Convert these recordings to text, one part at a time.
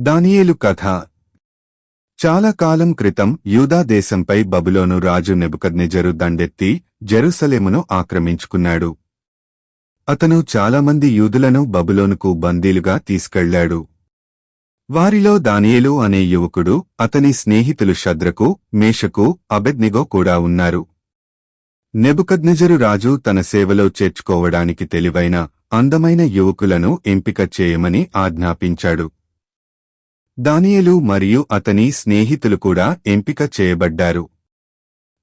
దానియేలు కథ. చాలా కాలం క్రితం యూదా దేశంపై బబులోను రాజు నెబుకద్నెజరు దండెత్తి జెరూసలేమును ఆక్రమించుకున్నాడు. అతను చాలామంది యూదులను బబులోనుకు బందీలుగా తీసుకెళ్ళాడు. వారిలో దానియేలు అనే యువకుడు అతని స్నేహితులు షద్రకు మేషకు అబెద్నిగో కూడా ఉన్నారు. నెబుకద్నెజరు రాజు తన సేవలో చేర్చుకోవడానికి తెలివైన అందమైన యువకులను ఎంపిక చేయమని ఆజ్ఞాపించాడు. దానియలు మరియు అతని స్నేహితులు కూడా ఎంపిక చేయబడ్డారు.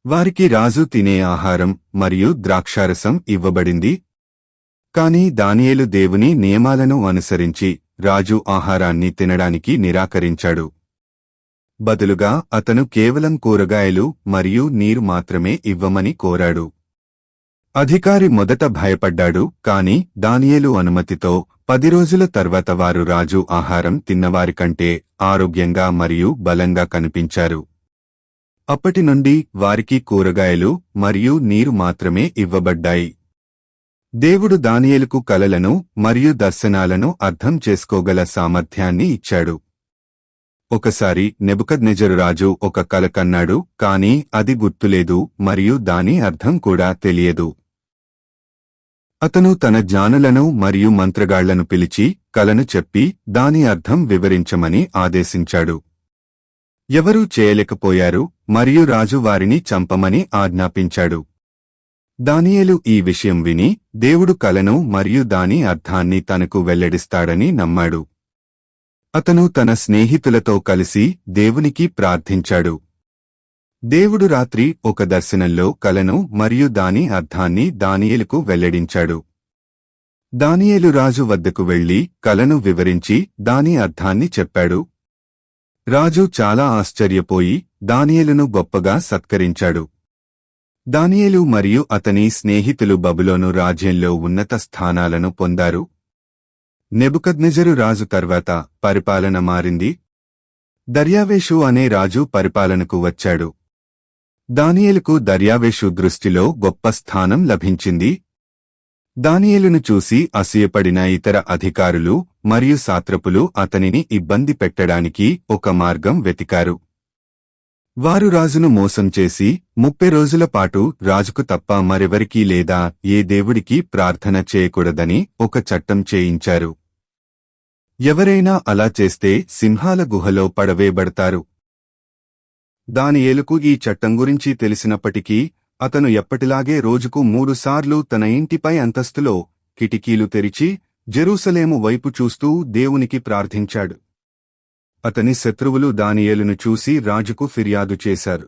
వారికి రాజు తినే ఆహారం మరియు ద్రాక్షారసం ఇవ్వబడింది. కాని దానియేలు దేవుని నియమాలను అనుసరించి రాజు ఆహారాన్ని తినడానికి నిరాకరించాడు. బదులుగా అతను కేవలం కూరగాయలు మరియు నీరు మాత్రమే ఇవ్వమని కోరాడు. అధికారి మొదట భయపడ్డాడు కాని దానియేలు అనుమతితో పది రోజుల తర్వాత వారు రాజు ఆహారం తిన్నవారికంటే ఆరోగ్యంగా మరియు బలంగా కనిపించారు. అప్పటి నుండి వారికి కూరగాయలు మరియు నీరు మాత్రమే ఇవ్వబడ్డాయి. దేవుడు దానియేలుకు కలలను మరియు దర్శనాలను అర్థం చేసుకోగల సామర్థ్యాన్ని ఇచ్చాడు. ఒకసారి నెబుకద్నెజరు రాజు ఒక కల కన్నాడు కాని అది గుర్తులేదు మరియు దాని అర్థం కూడా తెలియదు. అతను తన జ్ఞానులను మరియు మంత్రగాళ్ళను పిలిచి కలను చెప్పి దాని అర్థం వివరించమని ఆదేశించాడు. ఎవరూ చేయలేకపోయారు మరియు రాజు వారిని చంపమని ఆజ్ఞాపించాడు. దానియేలు ఈ విషయం విని దేవుడు కలను మరియు దాని అర్థాన్ని తనకు వెల్లడిస్తాడని నమ్మాడు. అతను తన స్నేహితులతో కలిసి దేవునికి ప్రార్థించాడు. దేవుడు రాత్రి ఒక దర్శనంలో కలను మరియు దాని అర్థాన్ని దానియేలుకు వెల్లడించాడు. దానియేలు రాజు వద్దకు వెళ్ళి కలను వివరించి దాని అర్థాన్ని చెప్పాడు. రాజు చాలా ఆశ్చర్యపోయి దానియేలును గొప్పగా సత్కరించాడు. దానియేలు మరియు అతని స్నేహితులు బబులోను రాజ్యంలో ఉన్నత స్థానాలను పొందారు. నెబుకద్నెజరు రాజు తర్వాత పరిపాలన మారింది. దర్యావేషు అనే రాజు పరిపాలనకు వచ్చాడు. దానియేలుకు దర్యావేషు దృష్టిలో గొప్ప స్థానం లభించింది. దానియేలును చూసి అసూయపడిన ఇతర అధికారులు మరియు సాత్రపులు అతనిని ఇబ్బంది పెట్టడానికి ఒక మార్గం వెతికారు. వారు రాజును మోసం చేసి ముప్పై రోజుల పాటు రాజుకు తప్ప మరెవరికీ లేదా ఏ దేవుడికి ప్రార్థన చేయకూడదని ఒక చట్టం చేయించారు. ఎవరైనా అలా చేస్తే సింహాల గుహలో పడవేయబడతారు. దాని ఏలుకు ఈ చట్టం గురించి తెలిసినప్పటికీ అతను ఎప్పటిలాగే రోజుకు మూడుసార్లు తన ఇంటిపై అంతస్తులో కిటికీలు తెరిచి జెరూసలేము వైపు చూస్తూ దేవునికి ప్రార్థించాడు. అతని శత్రువులు దానియేలును చూసి రాజుకు ఫిర్యాదు చేశారు.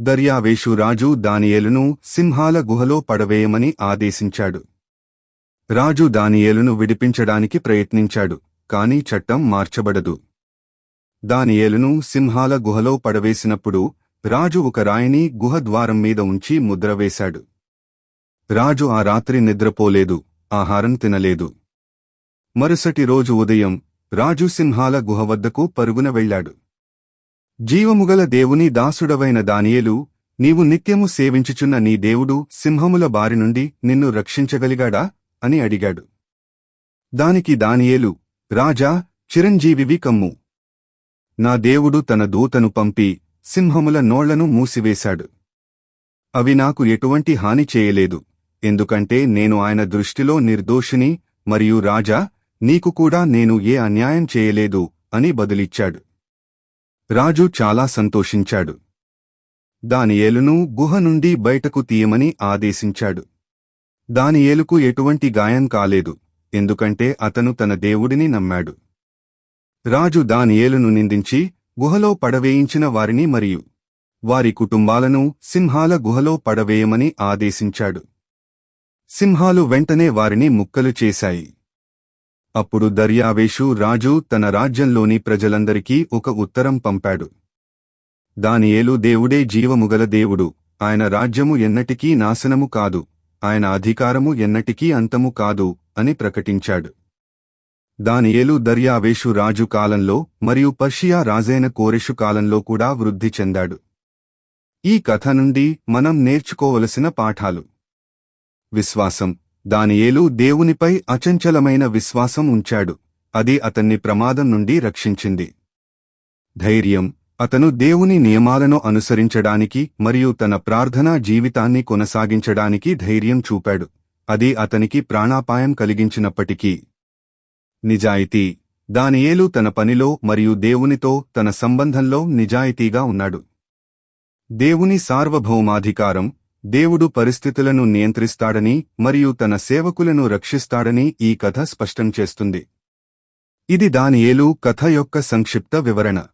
దర్యావేషు రాజు దానియేలును సింహాల గుహలో పడవేయమని ఆదేశించాడు. రాజు దానియేలును విడిపించడానికి ప్రయత్నించాడు కాని చట్టం మార్చబడదు. దానియేలును సింహాల గుహలో పడవేసినప్పుడు రాజు ఒక రాయిని గుహ ద్వారం మీద ఉంచి ముద్ర వేశాడు. రాజు ఆ రాత్రి నిద్రపోలేదు ఆహారం తినలేదు. మరుసటి రోజు ఉదయం రాజు సింహాల గుహ వద్దకు పరుగున వెళ్ళాడు. జీవముగల దేవుని దాసుడవైన దానియేలు నీవు నిత్యము సేవించుచున్న నీ దేవుడు సింహముల బారి నుండి నిన్ను రక్షించగలిగాడా? అని అడిగాడు. దానికి దానియేలు రాజా చిరంజీవివి కమ్ము. నా దేవుడు తన దూతను పంపి సింహముల నోళ్ళను మూసివేశాడు. అవి నాకు ఎటువంటి హాని చేయలేదు ఎందుకంటే నేను ఆయన దృష్టిలో నిర్దోషిని మరియు రాజా నీకు కూడా నేను ఏ అన్యాయం చేయలేదు అని బదులిచ్చాడు. రాజు చాలా సంతోషించాడు. దానియేలును గుహ నుండి బయటకు తీయమని ఆదేశించాడు. దానియేలుకు ఎటువంటి గాయం కాలేదు ఎందుకంటే అతను తన దేవుడిని నమ్మాడు. రాజు దానియేలును నిందించి గుహలో పడవేయించిన వారిని మరియు వారి కుటుంబాలను సింహాల గుహలో పడవేయమని ఆదేశించాడు. సింహాలు వెంటనే వారిని ముక్కలు చేశాయి. అప్పుడు దర్యావేషు రాజు తన రాజ్యంలోని ప్రజలందరికీ ఒక ఉత్తరం పంపాడు. దానియేలు దేవుడే జీవముగల దేవుడు ఆయన రాజ్యము ఎన్నటికీ నాశనము కాదు ఆయన అధికారము ఎన్నటికీ అంతము కాదు అని ప్రకటించాడు. దానియేలు దర్యావేషు రాజు కాలంలో మరియు పర్షియా రాజైన కోరెషు కాలంలో కూడా వృద్ధి చెందాడు. ఈ కథ నుండి మనం నేర్చుకోవలసిన పాఠాలు. విశ్వాసం. దానియేలు దేవునిపై అచంచలమైన విశ్వాసం ఉంచాడు. అది అతన్ని ప్రమాదం నుండి రక్షించింది. ధైర్యం. అతను దేవుని నియమాలను అనుసరించడానికి మరియు తన ప్రార్థనా జీవితాన్ని కొనసాగించడానికి ధైర్యం చూపాడు. అది అతనికి ప్రాణాపాయం కలిగించినప్పటికీ నిజాయితీ. దానియేలు తన పనిలో మరియు దేవునితో తన సంబంధంలో నిజాయితీగా ఉన్నాడు. దేవుని సార్వభౌమాధికారం దేవుడు పరిస్థితులను నియంత్రిస్తాడని మరియు తన సేవకులను రక్షిస్తాడని ఈ కథ స్పష్టం చేస్తుంది. ఇది దానియేలు కథ యొక్క సంక్షిప్త వివరణ.